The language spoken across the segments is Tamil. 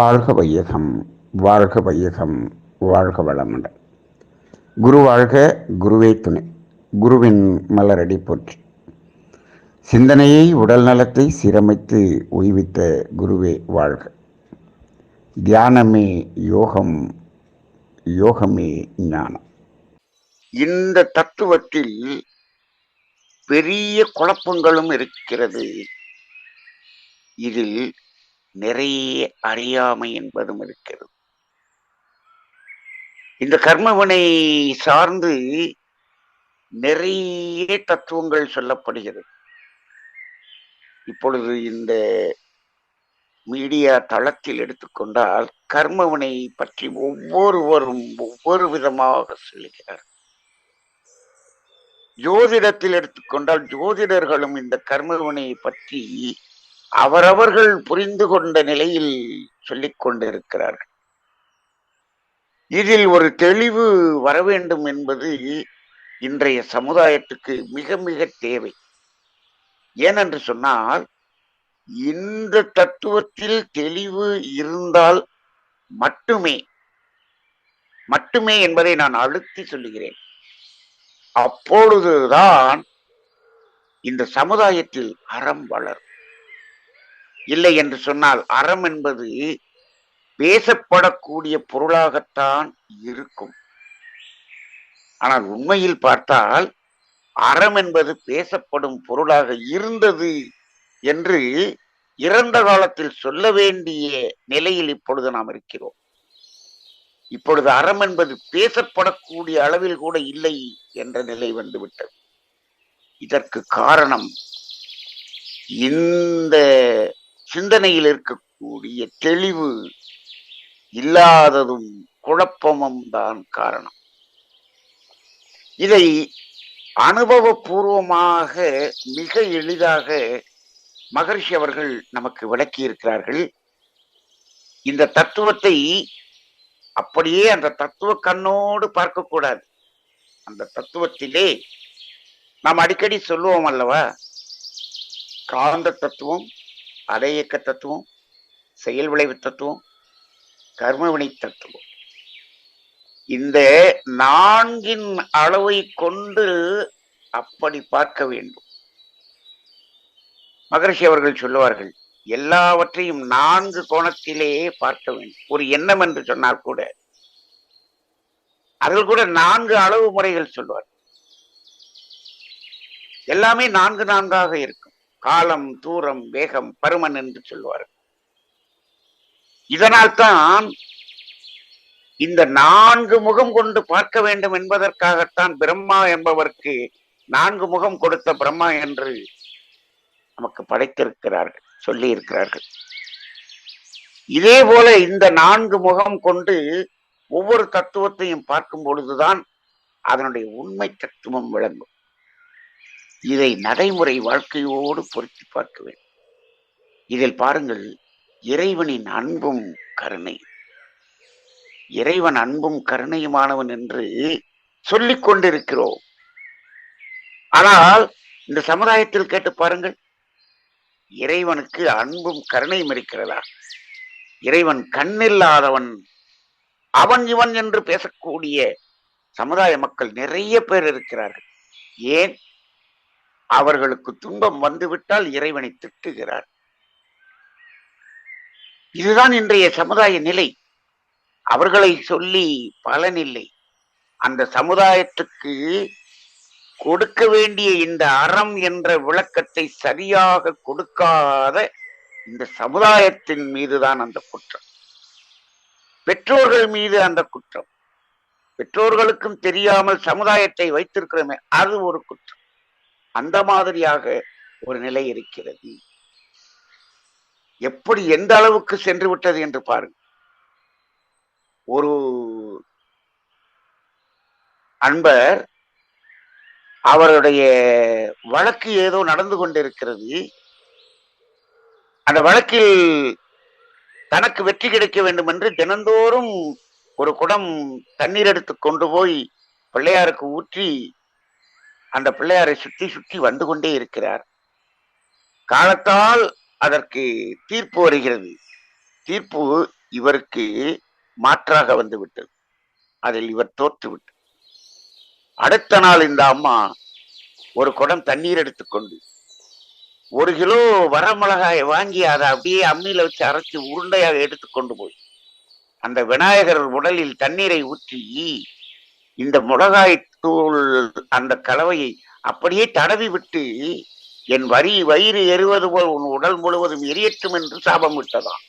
வாழ்க வையகம் வாழ்க வையகம் வாழ்க வளமுடன். குரு வாழ்க குருவே துணை. குருவின் மலரடி போற்றி. சிந்தனையை உடல் நலத்தை சீரமைத்து உய்வித்த குருவே வாழ்க. தியானமே யோகம் யோகமே ஞானம். இந்த தத்துவத்தில் பெரிய குழப்பங்களும் இருக்கிறது. இதில் நிறைய அறியாமை என்பதும் இருக்கிறது. இந்த கர்மவினை சார்ந்து நிறைய தத்துவங்கள் சொல்லப்படுகிறது. இப்பொழுது இந்த மீடியா தளத்தில் எடுத்துக்கொண்டால் கர்மவினை பற்றி ஒவ்வொருவரும் ஒவ்வொரு விதமாக சொல்லுகிறார் ஜோதிடத்தில் எடுத்துக்கொண்டால் ஜோதிடர்களும் இந்த கர்மவினையை பற்றி அவரவர்கள் புரிந்து கொண்ட நிலையில் சொல்லிக் கொண்டிருக்கிறார்கள். இதில் ஒரு தெளிவு வர வேண்டும் என்பது இன்றைய சமுதாயத்துக்கு மிக மிக தேவை. ஏனென்று சொன்னால் இந்த தத்துவத்தில் தெளிவு இருந்தால் மட்டுமே மட்டுமே என்பதை நான் அழுத்தி சொல்லுகிறேன். அப்பொழுதுதான் இந்த சமுதாயத்தில் அறம் வளரும். இல்லை என்று சொன்னால் அறம் என்பது பேசப்படக்கூடிய பொருளாகத்தான் இருக்கும். ஆனால் உண்மையில் பார்த்தால் அறம் என்பது பேசப்படும் பொருளாக இருந்தது என்று இறந்த காலத்தில் சொல்ல வேண்டிய நிலையில் இப்பொழுது நாம் இருக்கிறோம். இப்பொழுது அறம் என்பது பேசப்படக்கூடிய அளவில் கூட இல்லை என்ற நிலை வந்துவிட்டது. இதற்கு காரணம் இந்த சிந்தனையில் இருக்கக்கூடிய தெளிவு இல்லாததும் குழப்பமும் தான் காரணம். இதை அனுபவபூர்வமாக மிக எளிதாக மகர்ஷி அவர்கள் நமக்கு விளக்கி இருக்கிறார்கள் இந்த தத்துவத்தை அப்படியே அந்த தத்துவ கண்ணோடு பார்க்கக்கூடாது. அந்த தத்துவத்திலே நாம் அடிக்கடி சொல்லுவோம் அல்லவா? காந்த தத்துவம் அலை இயக்க தத்துவம் செயல் விளைவு தத்துவம் கர்மவினை தத்துவம். இந்த நான்கின் அளவை கொண்டு அப்படி பார்க்க வேண்டும். மகரிஷி அவர்கள் சொல்லுவார்கள் எல்லாவற்றையும் நான்கு கோணத்திலே பார்க்க வேண்டும். ஒரு எண்ணம் என்று சொன்னால் கூட அதில் கூட நான்கு அளவு முறைகள் சொல்வார் எல்லாமே நான்கு நான்காக இருக்கும். காலம் தூரம் வேகம் பருமன் என்று சொல்வார்கள். இதனால் தான் இந்த நான்கு முகம் கொண்டு பார்க்க வேண்டும் என்பதற்காகத்தான் பிரம்மா என்பவருக்கு நான்கு முகம் கொடுத்த பிரம்மா என்று நமக்கு படைத்திருக்கிறார்கள் சொல்லி இருக்கிறார்கள் இதே போல இந்த நான்கு முகம் கொண்டு ஒவ்வொரு தத்துவத்தையும் பார்க்கும் பொழுதுதான் அதனுடைய உண்மை தத்துவம் விளங்கும். இதை நடைமுறை வாழ்க்கையோடு பொருத்தி பார்க்க வேண்டும். இதில் பாருங்கள் இறைவனின் அன்பும் கருணை இறைவன் அன்பும் கருணையுமானவன் என்று சொல்லிக் கொண்டிருக்கிறோம். ஆனால் இந்த சமுதாயத்தில் கேட்டு பாருங்கள் இறைவனுக்கு அன்பும் கருணையும் இருக்கிறதா? இறைவன் கண்ணில்லாதவன் அவன் இவன் என்று பேசக்கூடிய சமுதாய மக்கள் நிறைய பேர் இருக்கிறார்கள். ஏன்? அவர்களுக்கு துன்பம் வந்துவிட்டால் இறைவனை திட்டுகிறார். இதுதான் இன்றைய சமுதாய நிலை. அவர்களை சொல்லி பலனில்லை அந்த சமுதாயத்துக்கு கொடுக்க வேண்டிய இந்த அறம் என்ற விளக்கத்தை சரியாக கொடுக்காத இந்த சமுதாயத்தின் மீதுதான் அந்த குற்றம். பெற்றோர்கள் மீது அந்த குற்றம். பெற்றோர்களுக்கும் தெரியாமல் சமுதாயத்தை வைத்திருக்கிறோமே அது ஒரு குற்றம். அந்த மாதிரியாக ஒரு நிலை இருக்கிறது. எப்படி எந்த அளவுக்கு சென்று விட்டது என்று பாருங்க. ஒரு அன்பர் அவருடைய வழக்கு ஏதோ நடந்து கொண்டிருக்கிறது. அந்த வழக்கில் தனக்கு வெற்றி கிடைக்க வேண்டும் என்று தினந்தோறும் ஒரு குடம் தண்ணீர் எடுத்து கொண்டு போய் பிள்ளையாருக்கு ஊற்றி அந்த பிள்ளையாரை சுற்றி சுற்றி வந்து கொண்டே இருக்கிறார். காலத்தால் அதற்கு தீர்ப்பு வருகிறது. தீர்ப்பு இவருக்கு மாற்றாக வந்துவிட்டது அதில் இவர் தோற்றுவிட்டார் அடுத்த நாள் இந்த அம்மா ஒரு குடம் தண்ணீர் எடுத்துக்கொண்டு ஒரு கிலோ வரமிளகாயை வாங்கி அதை அப்படியே அம்மியில வச்சு அரைச்சு உருண்டையாக எடுத்துக்கொண்டு போய் அந்த விநாயகர் உடலில் தண்ணீரை ஊற்றி இந்த மிளகாய் தூள் அந்த கலவையை அப்படியே தடவி விட்டு என் வரி வயிறு எறுவது போல் உன் உடல் முழுவதும் எரியட்டும் என்று சாபம் விட்டதாம்.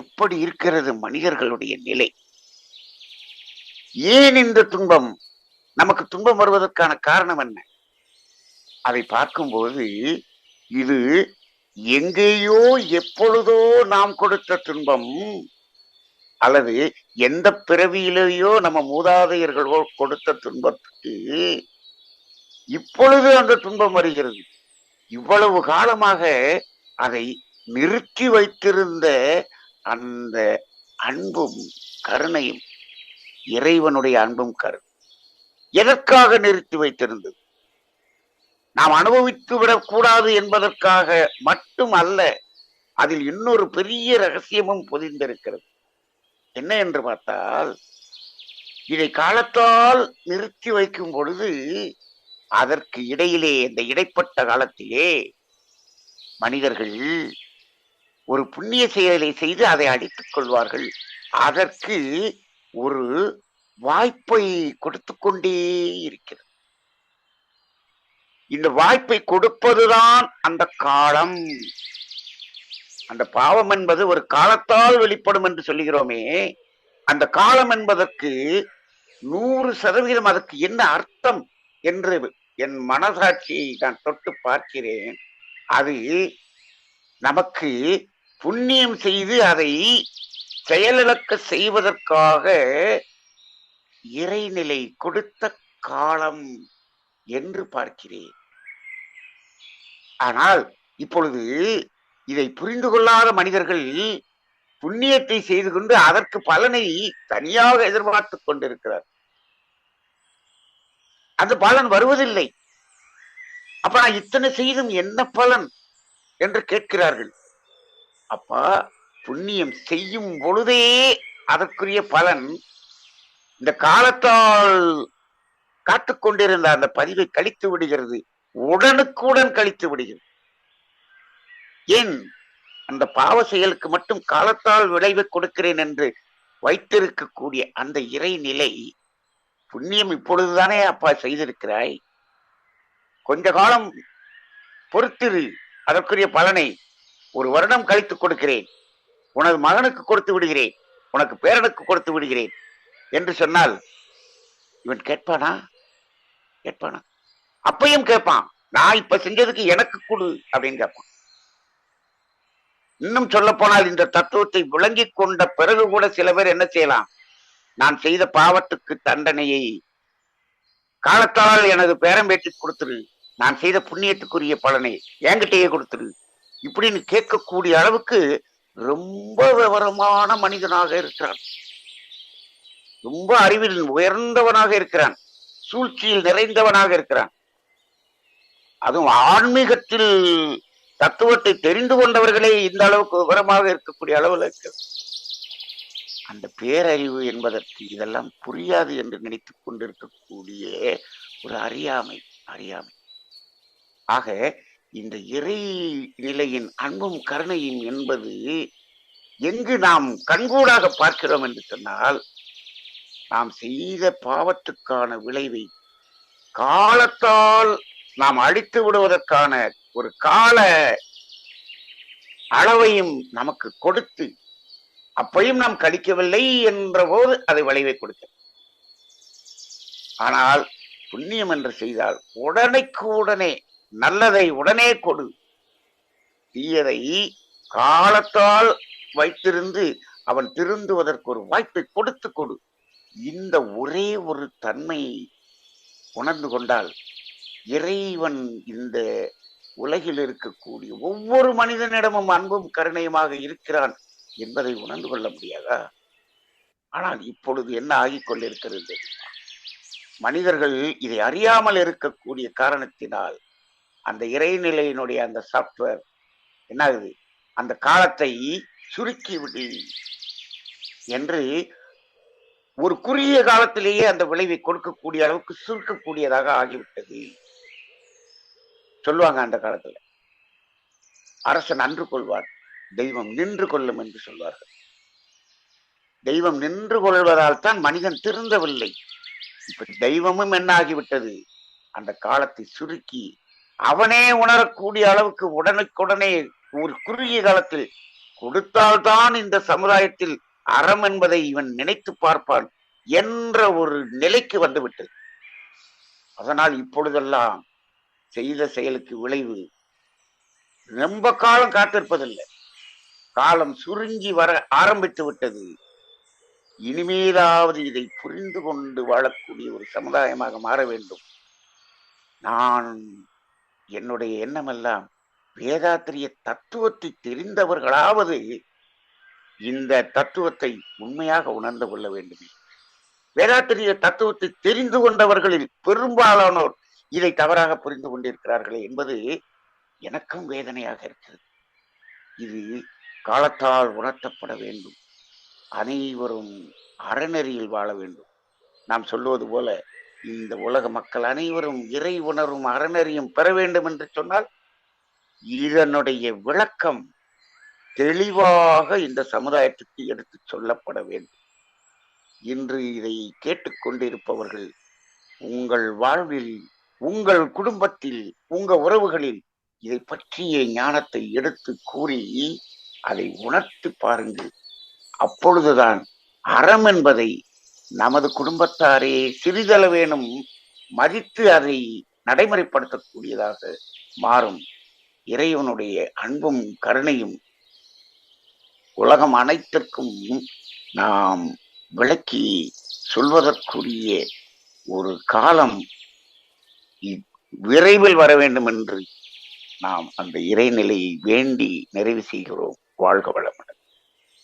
எப்படி இருக்கிறது மனிதர்களுடைய நிலை? ஏன் இந்த துன்பம்? நமக்கு துன்பம் வருவதற்கான காரணம் என்ன? அதை பார்க்கும்போது இது எங்கேயோ எப்பொழுதோ நாம் கொடுத்த துன்பம். அல்லது எந்த பிறவியிலேயோ நம்ம மூதாதையர்களோ கொடுத்த துன்பத்துக்கு இப்பொழுது அந்த துன்பம் வருகிறது. இவ்வளவு காலமாக அதை நிறுத்தி வைத்திருந்த அந்த அன்பும் கருணையும் இறைவனுடைய அன்பும் கருணை எதற்காக நிறுத்தி வைத்திருந்தது? நாம் அனுபவித்து விடக்கூடாது என்பதற்காக மட்டும் அல்ல அதில் இன்னொரு பெரிய ரகசியமும் பொதிந்திருக்கிறது. என்ன என்று பார்த்தால் இதை காலத்தால் நிறுத்தி வைக்கும் பொழுது அதற்கு இடையிலே இந்த இடைப்பட்ட காலத்திலே மனிதர்கள் ஒரு புண்ணிய செயலை செய்து அதை அடித்துக் கொள்வார்கள். அதற்கு ஒரு வாய்ப்பை கொடுத்து கொண்டே இருக்கிறது. இந்த வாய்ப்பை கொடுப்பதுதான் அந்த காலம். அந்த பாவம் என்பது ஒரு காலத்தால் வெளிப்படும் என்று சொல்லுகிறோமே அந்த காலம் என்பதற்கு நூறு சதவீதம் அதற்கு என்ன அர்த்தம் என்று என் மனசாட்சியை நான் தொட்டு பார்க்கிறேன். அது நமக்கு புண்ணியம் செய்து அதை செயலிழக்க செய்வதற்காக இறைநிலை கொடுத்த காலம் என்று பார்க்கிறேன். ஆனால் இப்பொழுது இதை புரிந்து கொள்ளாத மனிதர்கள் புண்ணியத்தை செய்து கொண்டு அதற்கு பலனை தனியாக எதிர்பார்த்து கொண்டிருக்கிறார். அந்த பலன் வருவதில்லை. அப்ப நான் இத்தனை செய்தும் என்ன பலன் என்று கேட்கிறார்கள். அப்பா புண்ணியம் செய்யும் பொழுதே அதற்குரிய பலன் இந்த காலத்தால் காத்து கொண்டிருந்த அந்த பதிவை கழித்து விடுகிறது. உடனுக்குடன் கழித்து விடுகிறது. ஏன் அந்த பாவ செயலுக்கு மட்டும் காலத்தால் விளைவு கொடுக்கிறேன் என்று வைத்திருக்கக்கூடிய அந்த இறைநிலை புண்ணியம் இப்பொழுதுதானே அப்பா செய்திருக்கிறாய்? கொஞ்ச காலம் பொறுத்திரு அதற்குரிய பலனை ஒரு வருடம் கழித்து கொடுக்கிறேன். உனது மகனுக்கு கொடுத்து விடுகிறேன் உனக்கு பேரனுக்கு கொடுத்து விடுகிறேன் என்று சொன்னால் இவன் கேட்பானா? கேட்பானா? அப்பையும் கேட்பான். நான் இப்ப செஞ்சதுக்கு எனக்கு கொடு அப்படின்னு கேட்பான். இன்னும் சொல்ல போனால் இந்த தத்துவத்தை விளங்கி கொண்ட பிறகு கூட சில பேர் என்ன செய்யலாம்? நான் செய்த பாவத்துக்கு தண்டனையை காலத்தால் எனது பேரம்பேட்டி கொடுத்துரு. நான் செய்த புண்ணியத்துக்குரிய பலனை என்கிட்டயே கொடுத்துரு. இப்படின்னு கேட்கக்கூடிய அளவுக்கு ரொம்ப விவரமான மனிதனாக இருக்கிறான். ரொம்ப அறிவில் உயர்ந்தவனாக இருக்கிறான். சூழ்ச்சியில் நிறைந்தவனாக இருக்கிறான். அதுவும் ஆன்மீகத்தில் தத்துவத்தை தெரிந்து கொண்டவர்களே இந்த அளவுக்கு விவரமாக இருக்கக்கூடிய அளவில் இருக்கிறது அந்த பேரறிவு என்பதற்கு இதெல்லாம் புரியாது என்று நினைத்துக் கொண்டிருக்கக்கூடிய ஒரு அறியாமை அறியாமை. ஆக இந்த இறை நிலையின் அன்பும் கருணையும் என்பது எங்கு நாம் கண்கூடாக பார்க்கிறோம் என்று சொன்னால் நாம் செய்த பாவத்துக்கான விளைவை காலத்தால் நாம் அழித்து விடுவதற்கான ஒரு கால அளவையும் நமக்கு கொடுத்து அப்பையும் நாம் கழிக்கவில்லை என்ற போது அதை விளைவை கொடுக்க ஆனால் புண்ணியம் என்று செய்தால் உடனைக்கு உடனே நல்லதை உடனே கொடு. தீயதை காலத்தால் வைத்திருந்து அவன் திருந்துவதற்கு ஒரு வாய்ப்பை கொடுத்து கொடு. இந்த ஒரே ஒரு தன்மை உணர்ந்து கொண்டால் இறைவன் இந்த உலகில் இருக்கக்கூடிய ஒவ்வொரு மனிதனிடமும் அன்பும் கருணையுமாக இருக்கிறான் என்பதை உணர்ந்து கொள்ள முடியாதா? ஆனால் இப்பொழுது என்ன ஆகிக் கொண்டிருக்கிறது மனிதர்கள் இதை அறியாமல் இருக்கக்கூடிய காரணத்தினால் அந்த இறைநிலையினுடைய அந்த சாப்ட்வேர் என்ன ஆகுது அந்த காலத்தை சுருக்கிவிடு என்று ஒரு குறுகிய காலத்திலேயே அந்த விளைவை கொடுக்கக்கூடிய அளவுக்கு சுருக்கக்கூடியதாக ஆகிவிட்டது. சொல்லுவாங்க அந்த காலத்துல. அரசன் அன்று கொள்வார். தெய்வம் நின்று கொள்ளும் என்று சொல்வார்கள். தெய்வம் நின்று கொள்வதால் தான் மனிதன் திருந்தவில்லை. இப்ப தெய்வமும் என்னாகிவிட்டது அந்த காலத்தை சுருக்கி அவனே உணரக்கூடிய அளவுக்கு உடனுக்குடனே ஒரு குறுகிய காலத்தில் கொடுத்தால்தான் இந்த சமுதாயத்தில் அறம் என்பதை இவன் நினைத்து பார்ப்பான் என்ற ஒரு நிலைக்கு வந்துவிட்டது. அதனால் இப்பொழுதெல்லாம் செய்த செயலுக்கு விளைவு. ரொம்ப காலம் காத்திருப்பதில்லை. காலம் சுருங்கி வர ஆரம்பித்து விட்டது. இனிமேலாவது இதை புரிந்து கொண்டு வாழக்கூடிய ஒரு சமுதாயமாக மாற வேண்டும். நான் என்னுடைய எண்ணமெல்லாம் வேதாத்திரிய தத்துவத்தை தெரிந்தவர்களாவது இந்த தத்துவத்தை உண்மையாக உணர்ந்து கொள்ள வேண்டுமே. வேதாத்திரிய தத்துவத்தை தெரிந்து கொண்டவர்களில் பெரும்பாலானோர் இதை தவறாக புரிந்து கொண்டிருக்கிறார்களே என்பது எனக்கும் வேதனையாக இருக்கிறது. இது காலத்தால் உணர்த்தப்பட வேண்டும். அனைவரும் அறநெறியில் வாழ வேண்டும். நாம் சொல்லுவது போல இந்த உலக மக்கள் அனைவரும் இறை உணர்வும் அறநெறியும் பெற வேண்டும் என்று சொன்னால் இதனுடைய விளக்கம் தெளிவாக இந்த சமுதாயத்துக்கு எடுத்து சொல்லப்பட வேண்டும். இன்று இதை கேட்டுக்கொண்டிருப்பவர்கள் உங்கள் வாழ்வில் உங்கள் குடும்பத்தில் உங்க உறவுகளில் இதை பற்றிய ஞானத்தை எடுத்து கூறி அதை உணர்த்தி பாருங்கள். அப்பொழுதுதான் அறம் என்பதை நமது குடும்பத்தாரே சிறிதளவேனும் மதித்து அதை நடைமுறைப்படுத்தக்கூடியதாக மாறும். இறைவனுடைய அன்பும் கருணையும் உலகம் அனைத்திற்கும் நாம் விளக்கி சொல்வதற்குரிய ஒரு காலம் விரைவில் வர வேண்டும் என்று நாம் அந்த இறைநிலையை வேண்டி நிறைவு செய்கிறோம். வாழ்க வளமுடன்.